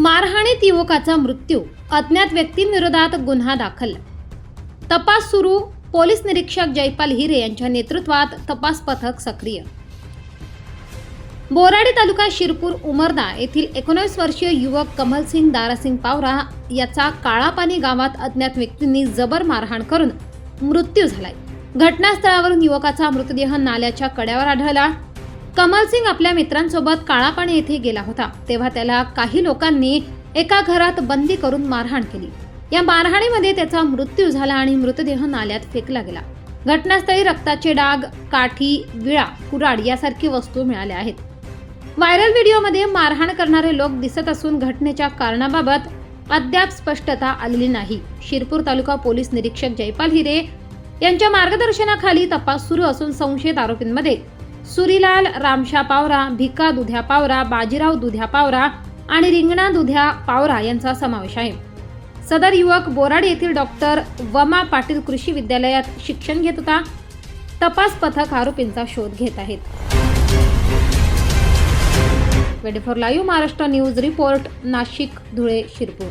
मारहाणीत युवकाचा मृत्यू. अज्ञात व्यक्तींविरोधात गुन्हा दाखल. तपास सुरू पोलीस निरीक्षक जयपाल हिरे यांच्या नेतृत्वात तपास पथक सक्रिय. बोराडी तालुका शिरपूर उमरदा येथील एकोणीस वर्षीय युवक कमलसिंग दारासिंग पावरा याचा काळापानी गावात अज्ञात व्यक्तींनी जबर मारहाण करून मृत्यू झालाय. घटनास्थळावरून युवकाचा मृतदेह नाल्याच्या कड्यावर आढळला. कमलसिंग आपल्या मित्रांसोबत काळापाणी येथे गेला होता. तेव्हा त्याला काही लोकांनी एका घरात बंदी करून मारहाण केली. या मारहाणीमध्ये त्याचा मृत्यू झाला आणि मृतदेह नाल्यात फेकला गेला. घटनास्थळी रक्ताचे डाग काठी विळा कुराड यासारखी वस्तू मिळाल्या आहेत. व्हायरल व्हिडिओमध्ये मारहाण करणारे लोक दिसत असून घटनेच्या कारणाबाबत अद्याप स्पष्टता आलेली नाही. शिरपूर तालुका पोलीस निरीक्षक जयपाल हिरे यांच्या मार्गदर्शनाखाली तपास सुरू असून संशयित आरोपींमध्ये सुरीलाल रामशा पावरा भिका दुध्या पावरा बाजीराव दुध्या पावरा आणि रिंगणा दुध्या पावरा यांचा समावेश आहे. सदर युवक बोराड येथील डॉक्टर वमा पाटील कृषी विद्यालयात शिक्षण घेत होता. तपास पथक आरोपींचा शोध घेत आहेत. Twenty four live Maharashtra news report Nashik Dhule Shirpur.